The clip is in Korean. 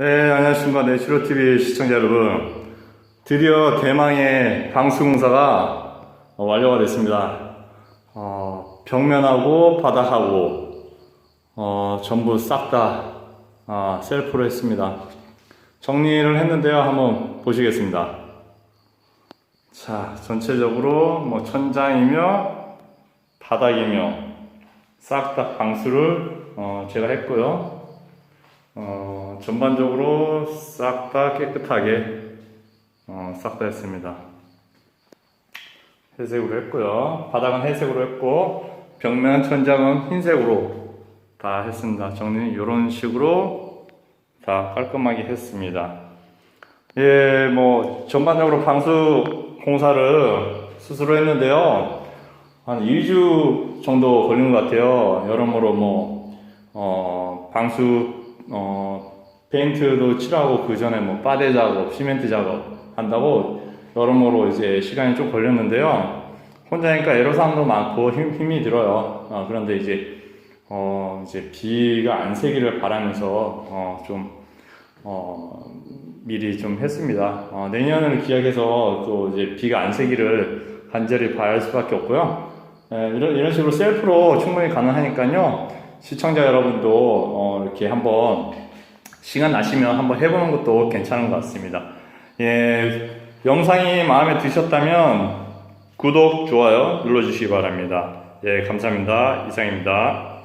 네, 안녕하십니까. 내추럴TV 시청자 여러분. 드디어 대망의 방수공사가 어, 완료가 됐습니다. 어, 벽면하고 바닥하고 어, 전부 싹다 아, 셀프로 했습니다. 정리를 했는데요. 한번 보시겠습니다. 자, 전체적으로 뭐 천장이며 바닥이며 싹 다 방수를 어, 제가 했고요. 어, 전반적으로 싹 다 깨끗하게 어, 싹 다 했습니다. 회색으로 했고요. 바닥은 회색으로 했고 벽면 천장은 흰색으로 다 했습니다. 정리는 이런 식으로 다 깔끔하게 했습니다. 예, 뭐 전반적으로 방수 공사를 스스로 했는데요. 한 2주 정도 걸린 것 같아요. 여러모로 뭐, 어, 방수, 어, 페인트도 칠하고 그 전에 뭐 빠데 작업, 시멘트 작업 한다고 여러모로 이제 시간이 좀 걸렸는데요. 혼자니까 애로사항도 많고 힘, 힘이 들어요. 어, 그런데 이제, 어, 이제 비가 안 새기를 바라면서, 어, 좀, 어, 미리 좀 했습니다. 어, 내년을 기약해서 또 이제 비가 안 새기를 간절히 바랄 수밖에 없고요. 예, 이런, 이런 식으로 셀프로 충분히 가능하니까요. 시청자 여러분도 어, 이렇게 한번 시간 나시면 한번 해보는 것도 괜찮은 것 같습니다. 예, 영상이 마음에 드셨다면 구독, 좋아요 눌러주시기 바랍니다. 예, 감사합니다. 이상입니다.